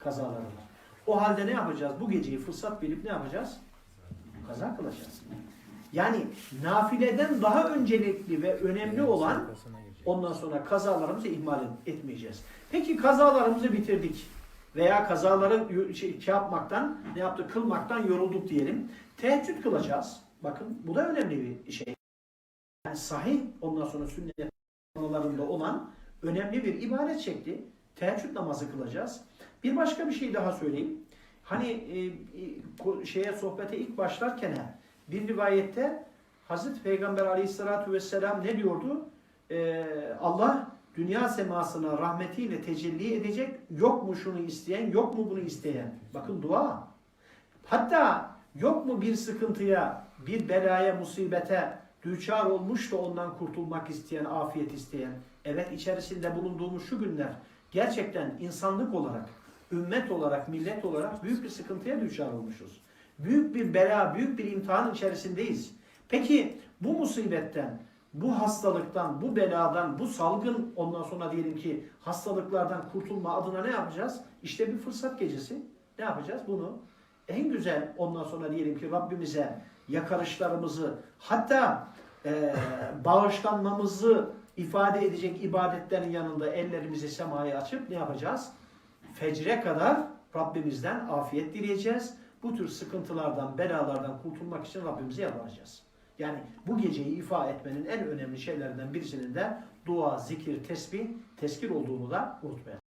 kazaları var. O halde ne yapacağız? Bu geceyi fırsat bilip ne yapacağız? Kaza kılacağız. Yani nafileden daha öncelikli ve önemli olan ondan sonra kazalarımızı ihmal etmeyeceğiz. Peki kazalarımızı bitirdik veya kazaları şey, şey yapmaktan, ne yaptık? Kılmaktan yorulduk diyelim. Teheccüd kılacağız. Bakın bu da önemli bir şey. Yani sahih ondan sonra sünnet olan önemli bir ibadet şekli. Teheccüd namazı kılacağız. Bir başka bir şey daha söyleyeyim. Hani e, e, şeye sohbete ilk başlarken bir rivayette Hazreti Peygamber Aleyhisselatü Vesselam ne diyordu? Ee, Allah dünya semasına rahmetiyle tecelli edecek. Yok mu şunu isteyen, yok mu bunu isteyen? Bakın dua. Hatta yok mu bir sıkıntıya, bir belaya, musibete düçar olmuş da ondan kurtulmak isteyen, afiyet isteyen. Evet içerisinde bulunduğumuz şu günler gerçekten insanlık olarak, ümmet olarak, millet olarak büyük bir sıkıntıya düçar olmuşuz. Büyük bir bela, büyük bir imtihan içerisindeyiz. Peki bu musibetten, bu hastalıktan, bu beladan, bu salgın ondan sonra diyelim ki hastalıklardan kurtulma adına ne yapacağız? İşte bir fırsat gecesi. Ne yapacağız? Bunu en güzel ondan sonra diyelim ki Rabbimize yakarışlarımızı hatta e, bağışlanmamızı ifade edecek ibadetlerin yanında ellerimizi semaya açıp ne yapacağız? Fecre kadar Rabbimizden afiyet dileyeceğiz. Bu tür sıkıntılardan, belalardan kurtulmak için Rabbimize yalvaracağız. Yani bu geceyi ifa etmenin en önemli şeylerinden birisinin de dua, zikir, tesbih, teskir olduğunu da unutmayalım.